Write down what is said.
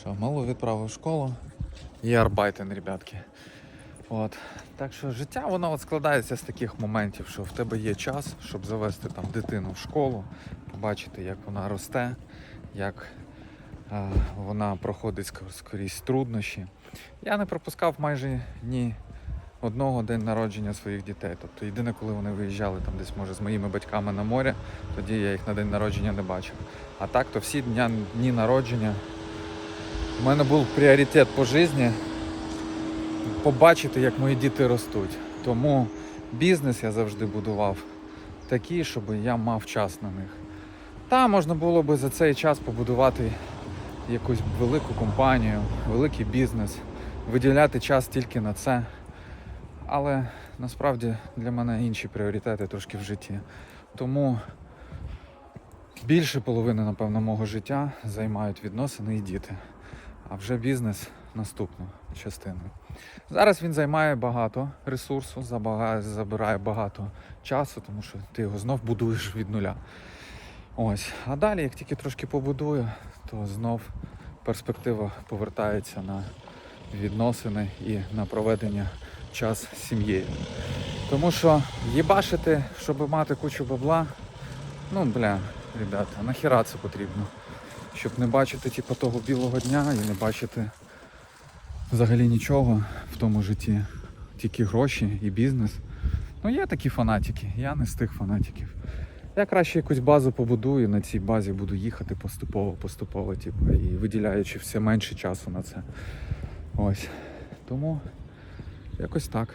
Що, малу відправив в школу. Є арбайтен, ребятки. От. Так що життя воно от складається з таких моментів, що в тебе є час, щоб завести там дитину в школу, побачити, як вона росте, як е, вона проходить скрізь труднощі. Я не пропускав майже ні одного день народження своїх дітей. Тобто єдине, коли вони виїжджали там десь, може, з моїми батьками на море, тоді я їх на день народження не бачив. А так, то всі дня, дні народження. У мене був пріоритет по житті побачити, як мої діти ростуть. Тому бізнес я завжди будував такий, щоб я мав час на них. Та можна було би за цей час побудувати якусь велику компанію, великий бізнес, виділяти час тільки на це. Але насправді для мене інші пріоритети трошки в житті. Тому більше половини, напевно, мого життя займають відносини і діти. А вже бізнес наступну частину. Зараз він займає багато ресурсу, забирає багато часу, тому що ти його знов будуєш від нуля. Ось. А далі, як тільки трошки побудую, то знов перспектива повертається на відносини і на проведення час з сім'єю. Тому що їбашити, щоб мати кучу бабла, ну бля, ребята, нахіра це потрібно? Щоб не бачити типу, того білого дня і не бачити взагалі нічого в тому житті. Тільки гроші і бізнес. Ну, є такі фанатики, я не з тих фанатиків. Я краще якусь базу побудую, на цій базі буду їхати поступово, поступово, типу, і виділяючи все менше часу на це. Ось. Тому якось так.